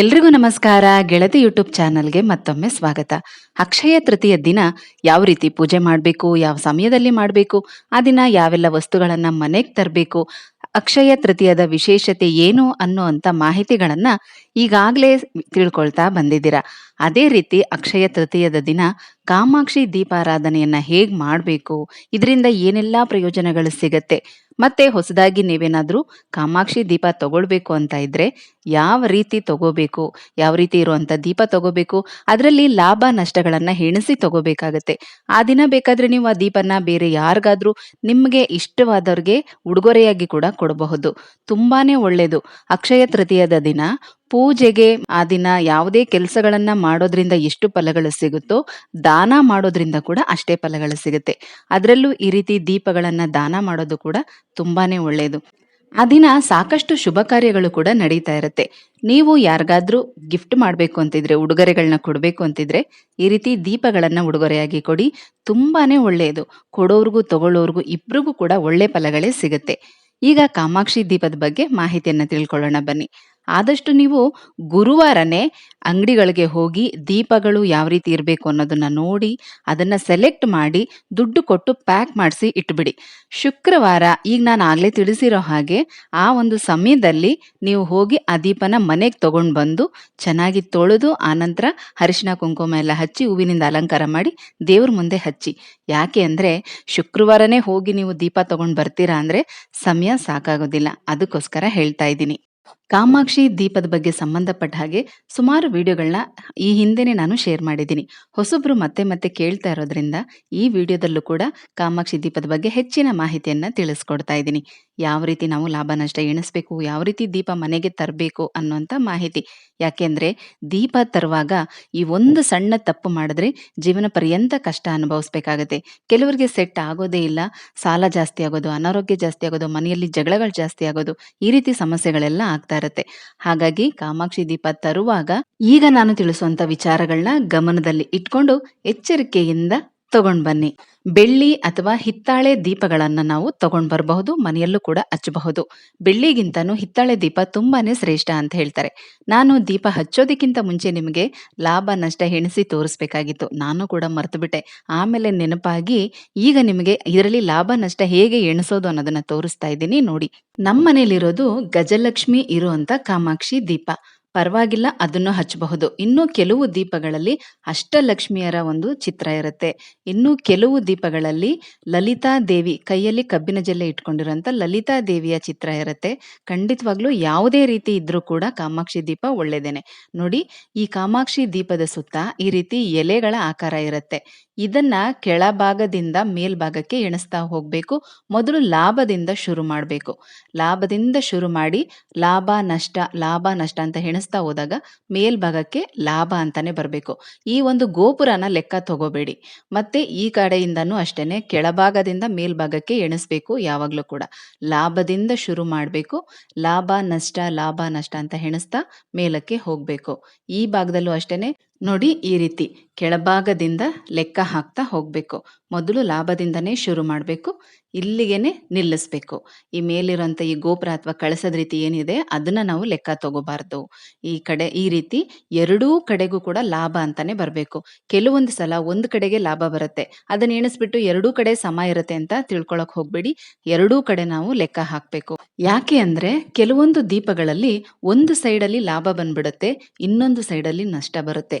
ಎಲ್ರಿಗೂ ನಮಸ್ಕಾರ. ಗೆಳತಿ ಯೂಟ್ಯೂಬ್ ಚಾನಲ್ಗೆ ಮತ್ತೊಮ್ಮೆ ಸ್ವಾಗತ. ಅಕ್ಷಯ ತೃತೀಯ ದಿನ ಯಾವ ರೀತಿ ಪೂಜೆ ಮಾಡಬೇಕು, ಯಾವ ಸಮಯದಲ್ಲಿ ಮಾಡಬೇಕು, ಆ ದಿನ ಯಾವೆಲ್ಲ ವಸ್ತುಗಳನ್ನ ಮನೆಗೆ ತರಬೇಕು, ಅಕ್ಷಯ ತೃತೀಯದ ವಿಶೇಷತೆ ಏನು ಅನ್ನೋ ಅಂತ ಮಾಹಿತಿಗಳನ್ನ ಈಗಾಗಲೇ ತಿಳ್ಕೊಳ್ತಾ ಬಂದಿದ್ದೀರಾ. ಅದೇ ರೀತಿ ಅಕ್ಷಯ ತೃತೀಯದ ದಿನ ಕಾಮಾಕ್ಷಿ ದೀಪಾರಾಧನೆಯನ್ನ ಹೇಗ್ ಮಾಡಬೇಕು, ಇದರಿಂದ ಏನೆಲ್ಲ ಪ್ರಯೋಜನಗಳು ಸಿಗತ್ತೆ ಮತ್ತೆ ಹೊಸದಾಗಿ ನೀವೇನಾದರೂ ಕಾಮಾಕ್ಷಿ ದೀಪ ತಗೊಳ್ಬೇಕು ಅಂತ ಇದ್ರೆ ಯಾವ ರೀತಿ ತಗೋಬೇಕು? ಯಾವ ರೀತಿ ಇರುವಂಥ ದೀಪ ತಗೋಬೇಕು? ಅದರಲ್ಲಿ ಲಾಭ ನಷ್ಟಗಳನ್ನ ಹೆಣಿಸಿ ತಗೋಬೇಕಾಗತ್ತೆ. ಆ ದಿನ ಬೇಕಾದ್ರೆ ನೀವು ಆ ದೀಪನ ಬೇರೆ ಯಾರಿಗಾದ್ರೂ ನಿಮ್ಗೆ ಇಷ್ಟವಾದವ್ರಿಗೆ ಉಡುಗೊರೆಯಾಗಿ ಕೂಡ ಕೊಡಬಹುದು. ತುಂಬಾನೇ ಒಳ್ಳೆಯದು ಅಕ್ಷಯ ತೃತೀಯದ ದಿನ ಪೂಜೆಗೆ ಆ ದಿನ ಯಾವುದೇ ಕೆಲಸಗಳನ್ನ ಮಾಡೋದ್ರಿಂದ ಎಷ್ಟು ಫಲಗಳು ಸಿಗುತ್ತೋ, ದಾನ ಮಾಡೋದ್ರಿಂದ ಕೂಡ ಅಷ್ಟೇ ಫಲಗಳು ಸಿಗುತ್ತೆ. ಅದರಲ್ಲೂ ಈ ರೀತಿ ದೀಪಗಳನ್ನ ದಾನ ಮಾಡೋದು ಕೂಡ ತುಂಬಾನೇ ಒಳ್ಳೆಯದು ಆ ದಿನ ಸಾಕಷ್ಟು ಶುಭ ಕಾರ್ಯಗಳು ಕೂಡ ನಡೀತಾ ಇರುತ್ತೆ. ನೀವು ಯಾರಿಗಾದ್ರೂ ಗಿಫ್ಟ್ ಮಾಡಬೇಕು ಅಂತಿದ್ರೆ ಉಡುಗೊರೆಗಳನ್ನ ಕೊಡಬೇಕು ಅಂತಿದ್ರೆ, ಈ ರೀತಿ ದೀಪಗಳನ್ನ ಉಡುಗೊರೆಯಾಗಿ ಕೊಡಿ. ತುಂಬಾನೇ ಒಳ್ಳೆಯದು ಕೊಡೋರ್ಗೂ, ತಗೊಳ್ಳೋರ್ಗೂ ಇಬ್ರಿಗೂ ಕೂಡ ಒಳ್ಳೆ ಫಲಗಳೇ ಸಿಗುತ್ತೆ. ಈಗ ಕಾಮಾಕ್ಷಿ ದೀಪದ ಬಗ್ಗೆ ಮಾಹಿತಿಯನ್ನ ತಿಳ್ಕೊಳ್ಳೋಣ ಬನ್ನಿ. ಆದಷ್ಟು ನೀವು ಗುರುವಾರನೇ ಅಂಗಡಿಗಳಿಗೆ ಹೋಗಿ ದೀಪಗಳು ಯಾವ ರೀತಿ ಇರಬೇಕು ಅನ್ನೋದನ್ನ ನೋಡಿ, ಅದನ್ನ ಸೆಲೆಕ್ಟ್ ಮಾಡಿ, ದುಡ್ಡು ಕೊಟ್ಟು ಪ್ಯಾಕ್ ಮಾಡಿಸಿ ಇಟ್ಬಿಡಿ. ಶುಕ್ರವಾರ ಈಗ ನಾನು ಆಗಲೇ ತಿಳಿಸಿರೋ ಹಾಗೆ ಆ ಒಂದು ಸಮಯದಲ್ಲಿ ನೀವು ಹೋಗಿ ಆ ದೀಪನ ಮನೆಗೆ ತಗೊಂಡು ಬಂದು ಚೆನ್ನಾಗಿ ತೊಳೆದು ಆನಂತರ ಅರಿಶಿನ ಕುಂಕುಮ ಎಲ್ಲ ಹಚ್ಚಿ ಹೂವಿನಿಂದ ಅಲಂಕಾರ ಮಾಡಿ ದೇವ್ರ ಮುಂದೆ ಹಚ್ಚಿ. ಯಾಕೆ ಅಂದರೆ ಶುಕ್ರವಾರನೇ ಹೋಗಿ ನೀವು ದೀಪ ತಗೊಂಡು ಬರ್ತೀರಾ ಅಂದರೆ ಸಮಯ ಸಾಕಾಗೋದಿಲ್ಲ. ಅದಕ್ಕೋಸ್ಕರ ಹೇಳ್ತಾ ಇದ್ದೀನಿ. ಕಾಮಾಕ್ಷಿ ದೀಪದ ಬಗ್ಗೆ ಸಂಬಂಧಪಟ್ಟ ಹಾಗೆ ಸುಮಾರು ವಿಡಿಯೋಗಳನ್ನ ಈ ಹಿಂದೆನೆ ನಾನು ಶೇರ್ ಮಾಡಿದ್ದೀನಿ. ಹೊಸಬ್ರು ಮತ್ತೆ ಮತ್ತೆ ಕೇಳ್ತಾ ಇರೋದ್ರಿಂದ ಈ ವಿಡಿಯೋದಲ್ಲೂ ಕೂಡ ಕಾಮಾಕ್ಷಿ ದೀಪದ ಬಗ್ಗೆ ಹೆಚ್ಚಿನ ಮಾಹಿತಿಯನ್ನ ತಿಳಿಸ್ಕೊಡ್ತಾ ಇದ್ದೀನಿ. ಯಾವ ರೀತಿ ನಾವು ಲಾಭ ನಷ್ಟ ಎಣಿಸ್ಬೇಕು, ಯಾವ ರೀತಿ ದೀಪ ಮನೆಗೆ ತರಬೇಕು ಅನ್ನುವಂತ ಮಾಹಿತಿ. ಯಾಕೆಂದ್ರೆ ದೀಪ ತರುವಾಗ ಈ ಒಂದು ಸಣ್ಣ ತಪ್ಪು ಮಾಡಿದ್ರೆ ಜೀವನ ಪರ್ಯಂತ ಕಷ್ಟ ಅನುಭವಿಸ್ಬೇಕಾಗತ್ತೆ. ಕೆಲವರಿಗೆ ಸೆಟ್ ಆಗೋದೇ ಇಲ್ಲ, ಸಾಲ ಜಾಸ್ತಿ ಆಗೋದು, ಅನಾರೋಗ್ಯ ಜಾಸ್ತಿ ಆಗೋದು, ಮನೆಯಲ್ಲಿ ಜಗಳಗಳು ಜಾಸ್ತಿ ಆಗೋದು, ಈ ರೀತಿ ಸಮಸ್ಯೆಗಳೆಲ್ಲ ಆಗ್ತಾ ಇರುತ್ತೆ ಹಾಗಾಗಿ ಕಾಮಾಕ್ಷಿ ದೀಪ ತರುವಾಗ ಈಗ ನಾನು ತಿಳಿಸುವಂತ ವಿಚಾರಗಳನ್ನ ಗಮನದಲ್ಲಿ ಇಟ್ಕೊಂಡು ಎಚ್ಚರಿಕೆಯಿಂದ ತಗೊಂಡ್ ಬನ್ನಿ. ಬೆಳ್ಳಿ ಅಥವಾ ಹಿತ್ತಾಳೆ ದೀಪಗಳನ್ನ ನಾವು ತಗೊಂಡ್ ಬರಬಹುದು, ಮನೆಯಲ್ಲೂ ಕೂಡ ಹಚ್ಚಬಹುದು. ಬೆಳ್ಳಿಗಿಂತನೂ ಹಿತ್ತಾಳೆ ದೀಪ ತುಂಬಾನೇ ಶ್ರೇಷ್ಠ ಅಂತ ಹೇಳ್ತಾರೆ. ನಾನು ದೀಪ ಹಚ್ಚೋದಕ್ಕಿಂತ ಮುಂಚೆ ನಿಮಗೆ ಲಾಭ ನಷ್ಟ ಎಣಿಸಿ ತೋರಿಸ್ಬೇಕಾಗಿತ್ತು. ನಾನು ಕೂಡ ಮರ್ತು ಬಿಟ್ಟೆ ಆಮೇಲೆ ನೆನಪಾಗಿ ಈಗ ನಿಮಗೆ ಇದರಲ್ಲಿ ಲಾಭ ನಷ್ಟ ಹೇಗೆ ಎಣಿಸೋದು ಅನ್ನೋದನ್ನ ತೋರಿಸ್ತಾ ಇದ್ದೀನಿ. ನೋಡಿ ನಮ್ಮ ಮನೇಲಿರೋದು ಗಜಲಕ್ಷ್ಮಿ ಇರುವಂತ ಕಾಮಾಕ್ಷಿ ದೀಪ. ಪರವಾಗಿಲ್ಲ, ಅದನ್ನು ಹಚ್ಚಬಹುದು. ಇನ್ನು ಕೆಲವು ದೀಪಗಳಲ್ಲಿ ಅಷ್ಟಲಕ್ಷ್ಮಿಯರ ಒಂದು ಚಿತ್ರ ಇರುತ್ತೆ. ಇನ್ನು ಕೆಲವು ದೀಪಗಳಲ್ಲಿ ಲಲಿತಾ ದೇವಿ ಕೈಯಲ್ಲಿ ಕಬ್ಬಿನ ಜಲ್ಲೆ ಇಟ್ಕೊಂಡಿರೋಂಥ ಲಲಿತಾ ದೇವಿಯ ಚಿತ್ರ ಇರುತ್ತೆ. ಖಂಡಿತವಾಗ್ಲೂ ಯಾವುದೇ ರೀತಿ ಇದ್ರೂ ಕೂಡ ಕಾಮಾಕ್ಷಿ ದೀಪ ಒಳ್ಳೇದೇನೆ. ನೋಡಿ, ಈ ಕಾಮಾಕ್ಷಿ ದೀಪದ ಸುತ್ತ ಈ ರೀತಿ ಎಲೆಗಳ ಆಕಾರ ಇರುತ್ತೆ. ಇದನ್ನ ಕೆಳಭಾಗದಿಂದ ಮೇಲ್ಭಾಗಕ್ಕೆ ಎಣಿಸ್ತಾ ಹೋಗಬೇಕು. ಮೊದಲು ಲಾಭದಿಂದ ಶುರು ಮಾಡಬೇಕು. ಲಾಭದಿಂದ ಶುರು ಮಾಡಿ ಲಾಭ, ನಷ್ಟ ಲಾಭ, ನಷ್ಟ ಅಂತ ಎಣಿಸ್ತಾ ಹೋದಾಗ ಮೇಲ್ಭಾಗಕ್ಕೆ ಲಾಭ ಅಂತಾನೆ ಬರಬೇಕು. ಈ ಒಂದು ಗೋಪುರನ ಲೆಕ್ಕ ತಗೋಬೇಡಿ. ಮತ್ತೆ ಈ ಕಡೆಯಿಂದನೂ ಅಷ್ಟೇನೆ ಕೆಳಭಾಗದಿಂದ ಮೇಲ್ಭಾಗಕ್ಕೆ ಎಣಿಸ್ಬೇಕು ಯಾವಾಗಲೂ ಕೂಡ. ಲಾಭದಿಂದ ಶುರು ಮಾಡಬೇಕು. ಲಾಭ, ನಷ್ಟ ಲಾಭ, ನಷ್ಟ ಅಂತ ಎಣಿಸ್ತಾ ಮೇಲಕ್ಕೆ ಹೋಗಬೇಕು. ಈ ಭಾಗದಲ್ಲೂ ಅಷ್ಟೇನೆ ನೋಡಿ ಈ ರೀತಿ. ಕೆಳಭಾಗದಿಂದ ಲೆಕ್ಕ ಹಾಕ್ತಾ ಹೋಗಬೇಕು. ಮೊದಲು ಲಾಭದಿಂದನೇ ಶುರು ಮಾಡಬೇಕು. ಇಲ್ಲಿಗೇನೆ ನಿಲ್ಲಿಸ್ಬೇಕು. ಈ ಮೇಲಿರುವಂಥ ಈ ಗೋಪುರ ಅಥವಾ ಕಳಸದ ರೀತಿ ಏನಿದೆ, ಅದನ್ನ ನಾವು ಲೆಕ್ಕ ತಗೋಬಾರ್ದು. ಈ ಕಡೆ, ಈ ರೀತಿ ಎರಡೂ ಕಡೆಗೂ ಕೂಡ ಲಾಭ ಅಂತಾನೆ ಬರಬೇಕು. ಕೆಲವೊಂದು ಸಲ ಒಂದು ಕಡೆಗೆ ಲಾಭ ಬರುತ್ತೆ. ಅದನ್ನ ಎಣಿಸ್ಬಿಟ್ಟು ಎರಡೂ ಕಡೆ ಸಮ ಇರುತ್ತೆ ಅಂತ ತಿಳ್ಕೊಳಕ್ಕೆ ಹೋಗ್ಬೇಡಿ. ಎರಡೂ ಕಡೆ ನಾವು ಲೆಕ್ಕ ಹಾಕಬೇಕು. ಯಾಕೆ ಅಂದರೆ ಕೆಲವೊಂದು ದೀಪಗಳಲ್ಲಿ ಒಂದು ಸೈಡಲ್ಲಿ ಲಾಭ ಬಂದ್ಬಿಡುತ್ತೆ, ಇನ್ನೊಂದು ಸೈಡಲ್ಲಿ ನಷ್ಟ ಬರುತ್ತೆ.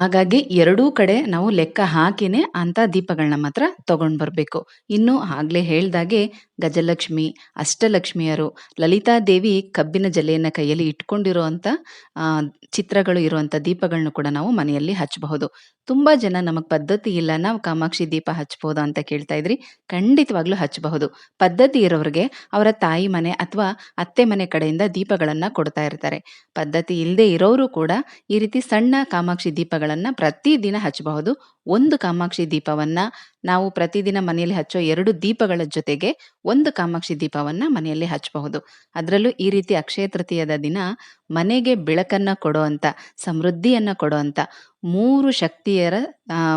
ಹಾಗಾಗಿ ಎರಡೂ ಕಡೆ ನಾವು ಲೆಕ್ಕ ಹಾಕಿನೇ ಅಂತ ದೀಪಗಳನ್ನ ಮಾತ್ರ ತಗೊಂಡ್ ಬರ್ಬೇಕು. ಇನ್ನು ಆಗ್ಲೇ ಹೇಳ್ದಾಗೆ ಗಜಲಕ್ಷ್ಮಿ, ಅಷ್ಟಲಕ್ಷ್ಮಿಯರು ಲಲಿತಾ ದೇವಿ ಕಬ್ಬಿನ ಜಲೆಯನ್ನ ಕೈಯಲ್ಲಿ ಇಟ್ಕೊಂಡಿರುವಂತ ಚಿತ್ರಗಳು ಇರುವಂತ ದೀಪಗಳನ್ನು ಕೂಡ ನಾವು ಮನೆಯಲ್ಲಿ ಹಚ್ಚಬಹುದು ತುಂಬಾ ಜನ ನಮಗ್ ಪದ್ಧತಿ ಇಲ್ಲ, ನಾವು ಕಾಮಾಕ್ಷಿ ದೀಪ ಹಚ್ಬಹುದು ಅಂತ ಕೇಳ್ತಾ ಇದ್ರಿ, ಖಂಡಿತವಾಗ್ಲೂ ಹಚ್ಚಬಹುದು ಪದ್ಧತಿ ಇರೋರಿಗೆ ಅವರ ತಾಯಿ ಮನೆ ಅಥವಾ ಅತ್ತೆ ಮನೆ ಕಡೆಯಿಂದ ದೀಪಗಳನ್ನ ಕೊಡ್ತಾ ಇರ್ತಾರೆ. ಪದ್ಧತಿ ಇಲ್ಲದೆ ಇರೋರು ಕೂಡ ಈ ರೀತಿ ಸಣ್ಣ ಕಾಮಾಕ್ಷಿ ದೀಪಗಳನ್ನ ಪ್ರತಿದಿನ ಹಚ್ಚಬಹುದು ಒಂದು ಕಾಮಾಕ್ಷಿ ದೀಪವನ್ನ ನಾವು ಪ್ರತಿದಿನ ಮನೆಯಲ್ಲಿ ಹಚ್ಚೋ ಎರಡು ದೀಪಗಳ ಜೊತೆಗೆ ಒಂದು ಕಾಮಾಕ್ಷಿ ದೀಪವನ್ನ ಮನೆಯಲ್ಲಿ ಹಚ್ಚಬಹುದು. ಅದರಲ್ಲೂ ಈ ರೀತಿ ಅಕ್ಷಯ ತೃತೀಯದ ದಿನ ಮನೆಗೆ ಬೆಳಕನ್ನ ಕೊಡುವಂತ ಸಮೃದ್ಧಿಯನ್ನ ಕೊಡುವಂತ ಮೂರು ಶಕ್ತಿಯರ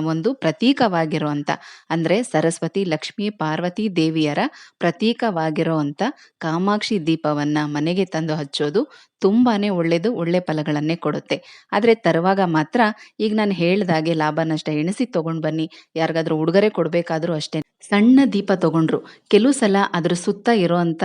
ಒಂದು ಪ್ರತೀಕವಾಗಿರುವಂತ ಅಂದ್ರೆ ಸರಸ್ವತಿ, ಲಕ್ಷ್ಮಿ, ಪಾರ್ವತಿ ದೇವಿಯರ ಪ್ರತೀಕವಾಗಿರುವಂತ ಕಾಮಾಕ್ಷಿ ದೀಪವನ್ನ ಮನೆಗೆ ತಂದು ಹಚ್ಚೋದು ತುಂಬಾನೇ ಒಳ್ಳೇದು, ಒಳ್ಳೆ ಫಲಗಳನ್ನೇ ಕೊಡುತ್ತೆ. ಆದ್ರೆ ತರುವಾಗ ಮಾತ್ರ ಈಗ ನಾನು ಹೇಳ್ದಾಗೆ ಲಾಭ, ನಷ್ಟ ಎಣಿಸಿ ತಗೊಂಡ್ ಬನ್ನಿ. ಯಾರಿಗಾದ್ರೂ ಉಡುಗೊರೆ ಕೊಡ್ಬೇಕಾದ್ರೂ ಅಷ್ಟೇ. ಸಣ್ಣ ದೀಪ ತಗೊಂಡ್ರು. ಕೆಲವು ಸಲ ಅದ್ರ ಸುತ್ತ ಇರೋಂಥ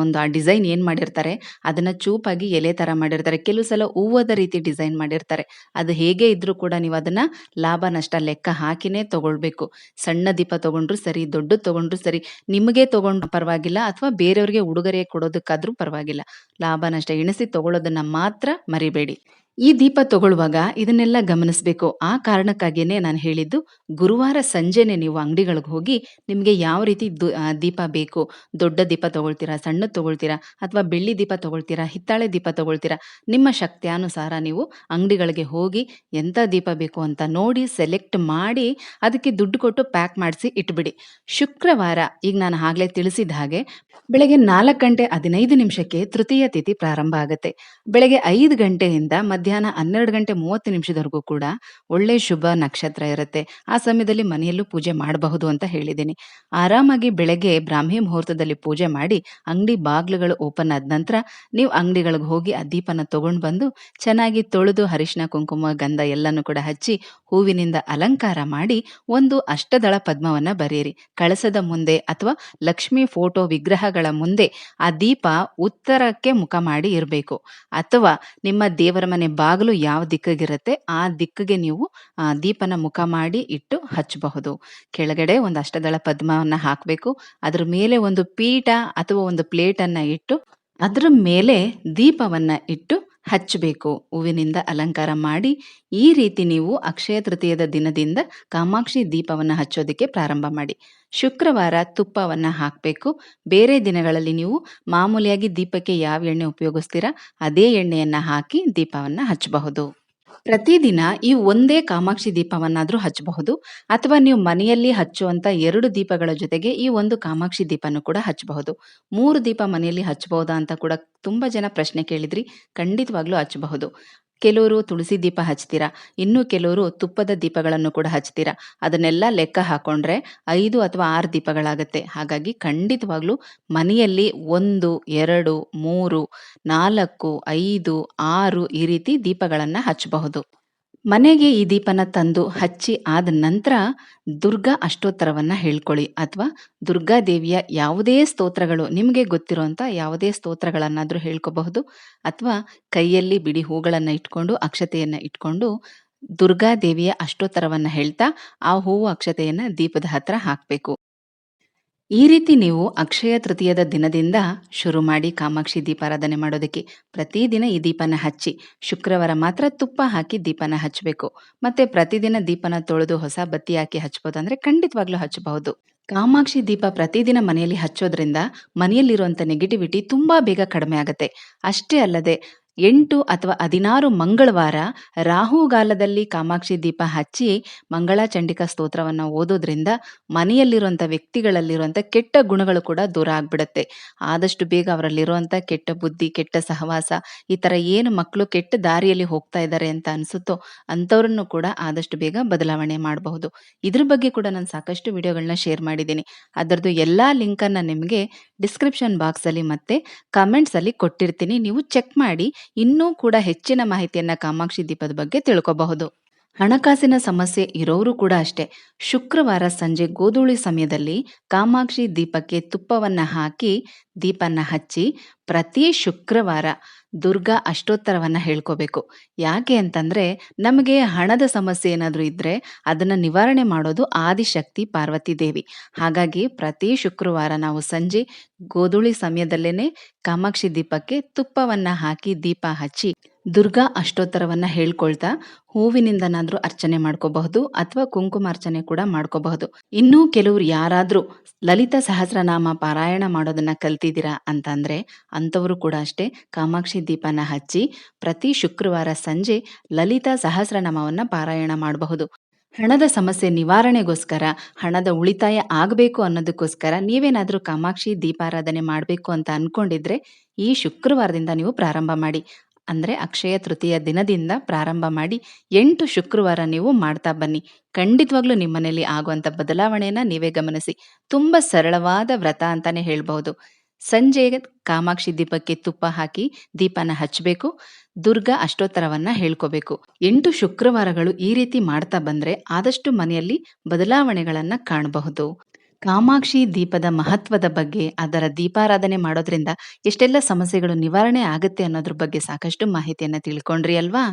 ಒಂದು ಆ ಡಿಸೈನ್ ಏನ್ ಮಾಡಿರ್ತಾರೆ, ಅದನ್ನ ಚೂಪಾಗಿ ಎಲೆ ತರ ಮಾಡಿರ್ತಾರೆ. ಕೆಲವು ಸಲ ಹೂವದ ರೀತಿ ಡಿಸೈನ್ ಮಾಡಿರ್ತಾರೆ. ಅದು ಹೇಗೆ ಇದ್ರೂ ಕೂಡ ನೀವು ಅದನ್ನ ಲಾಭ ನಷ್ಟ ಲೆಕ್ಕ ಹಾಕಿನೇ ತಗೊಳ್ಬೇಕು. ಸಣ್ಣ ದೀಪ ತಗೊಂಡ್ರು ಸರಿ, ದೊಡ್ಡ ತಗೊಂಡ್ರು ಸರಿ. ನಿಮಗೆ ತಗೊಂಡ್ ಪರವಾಗಿಲ್ಲ ಅಥವಾ ಬೇರೆಯವ್ರಿಗೆ ಉಡುಗೊರೆ ಕೊಡೋದಕ್ಕಾದ್ರೂ ಪರವಾಗಿಲ್ಲ. ಲಾಭ ನಷ್ಟ ಎಣಿಸಿ ತಗೊಳ್ಳೋದನ್ನ ಮಾತ್ರ ಮರಿಬೇಡಿ. ಈ ದೀಪ ತಗೊಳ್ಳುವಾಗ ಇದನ್ನೆಲ್ಲ ಗಮನಿಸಬೇಕು. ಆ ಕಾರಣಕ್ಕಾಗಿಯೇ ನಾನು ಹೇಳಿದ್ದು, ಗುರುವಾರ ಸಂಜೆನೆ ನೀವು ಅಂಗಡಿಗಳಿಗೆ ಹೋಗಿ ನಿಮಗೆ ಯಾವ ರೀತಿ ದೀಪ ಬೇಕು? ದೊಡ್ಡ ದೀಪ ತಗೊಳ್ತೀರಾ? ಸಣ್ಣ ತಗೊಳ್ತೀರಾ? ಅಥವಾ ಬೆಳ್ಳಿ ದೀಪ ತಗೊಳ್ತೀರಾ? ಹಿತ್ತಾಳೆ ದೀಪ ತಗೊಳ್ತೀರಾ? ನಿಮ್ಮ ಶಕ್ತಿಯಾನುಸಾರ ನೀವು ಅಂಗಡಿಗಳಿಗೆ ಹೋಗಿ ಎಂಥ ದೀಪ ಬೇಕು ಅಂತ ನೋಡಿ ಸೆಲೆಕ್ಟ್ ಮಾಡಿ ಅದಕ್ಕೆ ದುಡ್ಡು ಕೊಟ್ಟು ಪ್ಯಾಕ್ ಮಾಡಿಸಿ ಇಟ್ಬಿಡಿ. ಶುಕ್ರವಾರ ಈಗ ನಾನು ಆಗಲೇ ತಿಳಿಸಿದ ಹಾಗೆ ಬೆಳಗ್ಗೆ ನಾಲ್ಕು ಗಂಟೆ ಹದಿನೈದು ನಿಮಿಷಕ್ಕೆ ತೃತೀಯ ತಿಥಿ ಪ್ರಾರಂಭ ಆಗುತ್ತೆ. ಬೆಳಗ್ಗೆ ಐದು ಗಂಟೆಯಿಂದ ಮಧ್ಯಾಹ್ನ ಹನ್ನೆರಡು ಗಂಟೆ ಮೂವತ್ತು ನಿಮಿಷದವರೆಗೂ ಕೂಡ ಒಳ್ಳೆ ಶುಭ ನಕ್ಷತ್ರ ಇರುತ್ತೆ. ಆ ಸಮಯದಲ್ಲಿ ಮನೆಯಲ್ಲೂ ಪೂಜೆ ಮಾಡಬಹುದು ಅಂತ ಹೇಳಿದ್ದೀನಿ. ಆರಾಮಾಗಿ ಬೆಳಗ್ಗೆ ಬ್ರಾಹ್ಮಿ ಮುಹೂರ್ತದಲ್ಲಿ ಪೂಜೆ ಮಾಡಿ ಅಂಗಡಿ ಬಾಗ್ಲುಗಳು ಓಪನ್ ಆದ ನಂತರ ನೀವು ಅಂಗಡಿಗಳಿಗೆ ಹೋಗಿ ಆ ದೀಪನ ತಗೊಂಡು ಬಂದು ಚೆನ್ನಾಗಿ ತೊಳೆದು ಅರಿಶಿನ, ಕುಂಕುಮ, ಗಂಧ ಎಲ್ಲನೂ ಕೂಡ ಹಚ್ಚಿ ಹೂವಿನಿಂದ ಅಲಂಕಾರ ಮಾಡಿ ಒಂದು ಅಷ್ಟದಳ ಪದ್ಮವನ್ನ ಬರೆಯಿರಿ. ಕಳಸದ ಮುಂದೆ ಅಥವಾ ಲಕ್ಷ್ಮಿ ಫೋಟೋ ವಿಗ್ರಹಗಳ ಮುಂದೆ ಆ ದೀಪ ಉತ್ತರಕ್ಕೆ ಮುಖ ಮಾಡಿ ಇರಬೇಕು. ಅಥವಾ ನಿಮ್ಮ ದೇವರ ಮನೆ ಬಾಗಿಲು ಯಾವ ದಿಕ್ಕಿಗಿರುತ್ತೆ ಆ ದಿಕ್ಕಿಗೆ ನೀವು ದೀಪನ ಮುಖ ಮಾಡಿ ಇಟ್ಟು ಹಚ್ಚಬಹುದು. ಕೆಳಗಡೆ ಒಂದು ಅಷ್ಟದಳ ಪದ್ಮವನ್ನು ಹಾಕಬೇಕು. ಅದ್ರ ಮೇಲೆ ಒಂದು ಪೀಠ ಅಥವಾ ಒಂದು ಪ್ಲೇಟನ್ನು ಇಟ್ಟು, ಅದರ ಮೇಲೆ ದೀಪವನ್ನು ಇಟ್ಟು ಹಚ್ಚಬೇಕು. ಹೂವಿನಿಂದ ಅಲಂಕಾರ ಮಾಡಿ ಈ ರೀತಿ ನೀವು ಅಕ್ಷಯ ತೃತೀಯದ ದಿನದಿಂದ ಕಾಮಾಕ್ಷಿ ದೀಪವನ್ನು ಹಚ್ಚೋದಕ್ಕೆ ಪ್ರಾರಂಭ ಮಾಡಿ. ಶುಕ್ರವಾರ ತುಪ್ಪವನ್ನು ಹಾಕಬೇಕು. ಬೇರೆ ದಿನಗಳಲ್ಲಿ ನೀವು ಮಾಮೂಲಿಯಾಗಿ ದೀಪಕ್ಕೆ ಯಾವ ಎಣ್ಣೆ ಉಪಯೋಗಿಸ್ತೀರಾ, ಅದೇ ಎಣ್ಣೆಯನ್ನು ಹಾಕಿ ದೀಪವನ್ನು ಹಚ್ಚಬಹುದು. ಪ್ರತಿದಿನ ಈ ಒಂದೇ ಕಾಮಾಕ್ಷಿ ದೀಪವನ್ನಾದ್ರೂ ಹಚ್ಚಬಹುದು ಅಥವಾ ನೀವು ಮನೆಯಲ್ಲಿ ಹಚ್ಚುವಂತ ಎರಡು ದೀಪಗಳ ಜೊತೆಗೆ ಈ ಒಂದು ಕಾಮಾಕ್ಷಿ ದೀಪನೂ ಕೂಡ ಹಚ್ಚಬಹುದು ಮೂರು ದೀಪ ಮನೆಯಲ್ಲಿ ಹಚ್ಚಬಹುದಾ ಅಂತ ಕೂಡ ತುಂಬಾ ಜನ ಪ್ರಶ್ನೆ ಕೇಳಿದ್ರಿ. ಖಂಡಿತವಾಗ್ಲೂ ಹಚ್ಚಬಹುದು. ಕೆಲವರು ತುಳಸಿ ದೀಪ ಹಚ್ತೀರಾ? ಇನ್ನೂ ಕೆಲವರು ತುಪ್ಪದ ದೀಪಗಳನ್ನು ಕೂಡ ಹಚ್ತೀರಾ? ಅದನ್ನೆಲ್ಲ ಲೆಕ್ಕ ಹಾಕೊಂಡ್ರೆ ಐದು ಅಥವಾ ಆರು ದೀಪಗಳಾಗತ್ತೆ. ಹಾಗಾಗಿ ಖಂಡಿತವಾಗ್ಲೂ ಮನೆಯಲ್ಲಿ ಒಂದು, ಎರಡು, ಮೂರು, ನಾಲ್ಕು, ಐದು, ಆರು ಈ ರೀತಿ ದೀಪಗಳನ್ನು ಹಚ್ಚಬಹುದು. ಮನೆಗೆ ಈ ದೀಪನ ತಂದು ಹಚ್ಚಿ ಆದ ನಂತರ ದುರ್ಗಾ ಅಷ್ಟೋತ್ತರವನ್ನು ಹೇಳ್ಕೊಳ್ಳಿ ಅಥವಾ ದುರ್ಗಾ ದೇವಿಯ ಯಾವುದೇ ಸ್ತೋತ್ರಗಳು ನಿಮಗೆ ಗೊತ್ತಿರುವಂತ ಯಾವುದೇ ಸ್ತೋತ್ರಗಳನ್ನಾದರೂ ಹೇಳ್ಕೋಬಹುದು ಅಥವಾ ಕೈಯಲ್ಲಿ ಬಿಡಿ ಹೂಗಳನ್ನು ಇಟ್ಕೊಂಡು ಅಕ್ಷತೆಯನ್ನು ಇಟ್ಕೊಂಡು ದುರ್ಗಾ ದೇವಿಯ ಅಷ್ಟೋತ್ತರವನ್ನು ಹೇಳ್ತಾ ಆ ಹೂವು ಅಕ್ಷತೆಯನ್ನು ದೀಪದ ಹತ್ರ ಹಾಕ್ಬೇಕು. ಈ ರೀತಿ ನೀವು ಅಕ್ಷಯ ತೃತೀಯದ ದಿನದಿಂದ ಶುರು ಮಾಡಿ ಕಾಮಾಕ್ಷಿ ದೀಪಾರಾಧನೆ ಮಾಡೋದಕ್ಕೆ ಪ್ರತಿದಿನ ಈ ದೀಪನ ಹಚ್ಚಿ, ಶುಕ್ರವಾರ ಮಾತ್ರ ತುಪ್ಪ ಹಾಕಿ ದೀಪನ ಹಚ್ಚಬೇಕು. ಮತ್ತೆ ಪ್ರತಿದಿನ ದೀಪನ ತೊಳೆದು ಹೊಸ ಬತ್ತಿ ಹಾಕಿ ಹಚ್ಬೋದು ಅಂದ್ರೆ ಖಂಡಿತವಾಗ್ಲೂ ಹಚ್ಚಬಹುದು. ಕಾಮಾಕ್ಷಿ ದೀಪ ಪ್ರತಿದಿನ ಮನೆಯಲ್ಲಿ ಹಚ್ಚೋದ್ರಿಂದ ಮನೆಯಲ್ಲಿರುವಂತ ನೆಗೆಟಿವಿಟಿ ತುಂಬಾ ಬೇಗ ಕಡಿಮೆ ಆಗುತ್ತೆ. ಅಷ್ಟೇ ಅಲ್ಲದೆ ಎಂಟು ಅಥವಾ ಹದಿನಾರು ಮಂಗಳವಾರ ರಾಹುಗಾಲದಲ್ಲಿ ಕಾಮಾಕ್ಷಿ ದೀಪ ಹಚ್ಚಿ ಮಂಗಳ ಚಂಡಿಕಾ ಸ್ತೋತ್ರವನ್ನು ಓದೋದ್ರಿಂದ ಮನೆಯಲ್ಲಿರುವಂಥ ವ್ಯಕ್ತಿಗಳಲ್ಲಿರುವಂಥ ಕೆಟ್ಟ ಗುಣಗಳು ಕೂಡ ದೂರ ಆಗ್ಬಿಡುತ್ತೆ. ಆದಷ್ಟು ಬೇಗ ಅವರಲ್ಲಿರುವಂಥ ಕೆಟ್ಟ ಬುದ್ಧಿ, ಕೆಟ್ಟ ಸಹವಾಸ, ಈ ಥರ ಏನು ಮಕ್ಕಳು ಕೆಟ್ಟ ದಾರಿಯಲ್ಲಿ ಹೋಗ್ತಾ ಇದ್ದಾರೆ ಅಂತ ಅನಿಸುತ್ತೋ ಅಂಥವ್ರನ್ನು ಕೂಡ ಆದಷ್ಟು ಬೇಗ ಬದಲಾವಣೆ ಮಾಡಬಹುದು. ಇದ್ರ ಬಗ್ಗೆ ಕೂಡ ನಾನು ಸಾಕಷ್ಟು ವಿಡಿಯೋಗಳನ್ನ ಶೇರ್ ಮಾಡಿದ್ದೀನಿ. ಅದರದ್ದು ಎಲ್ಲ ಲಿಂಕನ್ನು ನಿಮಗೆ ಡಿಸ್ಕ್ರಿಪ್ಷನ್ ಬಾಕ್ಸಲ್ಲಿ ಮತ್ತು ಮತ್ತೆ ಕಮೆಂಟ್ಸ್ ಅಲ್ಲಿ ಕೊಟ್ಟಿರ್ತೀನಿ. ನೀವು ಚೆಕ್ ಮಾಡಿ ಇನ್ನೂ ಕೂಡ ಹೆಚ್ಚಿನ ಮಾಹಿತಿಯನ್ನ ಕಾಮಾಕ್ಷಿ ದೀಪದ ಬಗ್ಗೆ ತಿಳ್ಕೋಬಹುದು. ಹಣಕಾಸಿನ ಸಮಸ್ಯೆ ಇರೋರು ಕೂಡ ಅಷ್ಟೇ. ಶುಕ್ರವಾರ ಸಂಜೆ ಗೋಧೂಳಿ ಸಮಯದಲ್ಲಿ ಕಾಮಾಕ್ಷಿ ದೀಪಕ್ಕೆ ತುಪ್ಪವನ್ನ ಹಾಕಿ ದೀಪನ್ನ ಹಚ್ಚಿ ಪ್ರತಿ ಶುಕ್ರವಾರ ದುರ್ಗಾ ಅಷ್ಟೋತ್ತರವನ್ನ ಹೇಳ್ಕೋಬೇಕು. ಯಾಕೆ ಅಂತಂದ್ರೆ, ನಮಗೆ ಹಣದ ಸಮಸ್ಯೆ ಏನಾದ್ರೂ ಇದ್ರೆ ಅದನ್ನ ನಿವಾರಣೆ ಮಾಡೋದು ಆದಿಶಕ್ತಿ ಪಾರ್ವತಿ ದೇವಿ. ಹಾಗಾಗಿ ಪ್ರತಿ ಶುಕ್ರವಾರ ನಾವು ಸಂಜೆ ಗೋಧೂಳಿ ಸಮಯದಲ್ಲೇನೆ ಕಾಮಾಕ್ಷಿ ದೀಪಕ್ಕೆ ತುಪ್ಪವನ್ನ ಹಾಕಿ ದೀಪ ಹಚ್ಚಿ ದುರ್ಗಾ ಅಷ್ಟೋತ್ತರವನ್ನು ಹೇಳ್ಕೊಳ್ತಾ ಹೂವಿನಿಂದನಾದರೂ ಅರ್ಚನೆ ಮಾಡ್ಕೋಬಹುದು ಅಥವಾ ಕುಂಕುಮಾರ್ಚನೆ ಕೂಡ ಮಾಡ್ಕೋಬಹುದು. ಇನ್ನೂ ಕೆಲವರು ಯಾರಾದರೂ ಲಲಿತ ಸಹಸ್ರನಾಮ ಪಾರಾಯಣ ಮಾಡೋದನ್ನ ಕಲ್ತಿದ್ದೀರಾ ಅಂತಂದ್ರೆ ಅಂಥವರು ಕೂಡ ಅಷ್ಟೇ ಕಾಮಾಕ್ಷಿ ದೀಪನ ಹಚ್ಚಿ ಪ್ರತಿ ಶುಕ್ರವಾರ ಸಂಜೆ ಲಲಿತ ಸಹಸ್ರನಾಮವನ್ನ ಪಾರಾಯಣ ಮಾಡಬಹುದು. ಹಣದ ಸಮಸ್ಯೆ ನಿವಾರಣೆಗೋಸ್ಕರ, ಹಣದ ಉಳಿತಾಯ ಆಗಬೇಕು ಅನ್ನೋದಕ್ಕೋಸ್ಕರ ನೀವೇನಾದರೂ ಕಾಮಾಕ್ಷಿ ದೀಪಾರಾಧನೆ ಮಾಡಬೇಕು ಅಂತ ಅನ್ಕೊಂಡಿದ್ರೆ ಈ ಶುಕ್ರವಾರದಿಂದ ನೀವು ಪ್ರಾರಂಭ ಮಾಡಿ. ಅಂದರೆ ಅಕ್ಷಯ ತೃತೀಯ ದಿನದಿಂದ ಪ್ರಾರಂಭ ಮಾಡಿ ಎಂಟು ಶುಕ್ರವಾರ ನೀವು ಮಾಡ್ತಾ ಬನ್ನಿ. ಖಂಡಿತವಾಗ್ಲೂ ನಿಮ್ಮ ಮನೆಯಲ್ಲಿ ಆಗುವಂಥ ಬದಲಾವಣೆನ ನೀವೇ ಗಮನಿಸಿ. ತುಂಬ ಸರಳವಾದ ವ್ರತ ಅಂತಾನೆ ಹೇಳ್ಬಹುದು. ಸಂಜೆ ಕಾಮಾಕ್ಷಿ ದೀಪಕ್ಕೆ ತುಪ್ಪ ಹಾಕಿ ದೀಪನ ಹಚ್ಚಬೇಕು ದುರ್ಗಾ ಅಷ್ಟೋತ್ತರವನ್ನ ಹೇಳ್ಕೋಬೇಕು. ಎಂಟು ಶುಕ್ರವಾರಗಳು ಈ ರೀತಿ ಮಾಡ್ತಾ ಬಂದ್ರೆ ಆದಷ್ಟು ಮನೆಯಲ್ಲಿ ಬದಲಾವಣೆಗಳನ್ನ ಕಾಣಬಹುದು. ಕಾಮಾಕ್ಷಿ ದೀಪದ ಮಹತ್ವದ ಬಗ್ಗೆ, ಅದರ ದೀಪಾರಾಧನೆ ಮಾಡೋದ್ರಿಂದ ಎಷ್ಟೆಲ್ಲ ಸಮಸ್ಯೆಗಳು ನಿವಾರಣೆ ಆಗುತ್ತೆ ಅನ್ನೋದ್ರ ಬಗ್ಗೆ ಸಾಕಷ್ಟು ಮಾಹಿತಿಯನ್ನ ತಿಳ್ಕೊಂಡ್ರಿ ಅಲ್ವಾ?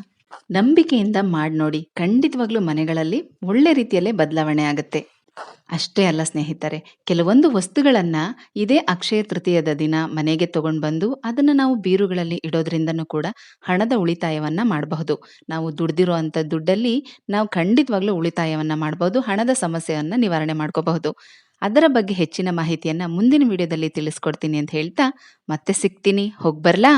ನಂಬಿಕೆಯಿಂದ ಮಾಡಿ ನೋಡಿ, ಖಂಡಿತವಾಗ್ಲೂ ಮನೆಗಳಲ್ಲಿ ಒಳ್ಳೆ ರೀತಿಯಲ್ಲೇ ಬದಲಾವಣೆ ಆಗುತ್ತೆ. ಅಷ್ಟೇ ಅಲ್ಲ ಸ್ನೇಹಿತರೆ, ಕೆಲವೊಂದು ವಸ್ತುಗಳನ್ನ ಇದೇ ಅಕ್ಷಯ ತೃತೀಯದ ದಿನ ಮನೆಗೆ ತಗೊಂಡು ಬಂದು ಅದನ್ನ ನಾವು ಬೀರುಗಳಲ್ಲಿ ಇಡೋದ್ರಿಂದನೂ ಕೂಡ ಹಣದ ಉಳಿತಾಯವನ್ನ ಮಾಡಬಹುದು. ನಾವು ದುಡ್ದಿರೋ ದುಡ್ಡಲ್ಲಿ ನಾವು ಖಂಡಿತವಾಗ್ಲೂ ಉಳಿತಾಯವನ್ನ ಮಾಡಬಹುದು, ಹಣದ ಸಮಸ್ಯೆಯನ್ನ ನಿವಾರಣೆ ಮಾಡ್ಕೋಬಹುದು. ಅದರ ಬಗ್ಗೆ ಹೆಚ್ಚಿನ ಮಾಹಿತಿಯನ್ನು ಮುಂದಿನ ವಿಡಿಯೋದಲ್ಲಿ ತಿಳಿಸ್ಕೊಡ್ತೀನಿ ಅಂತ ಹೇಳ್ತಾ ಮತ್ತೆ ಸಿಗ್ತೀನಿ. ಹೋಗ್ಬರ್ಲಾ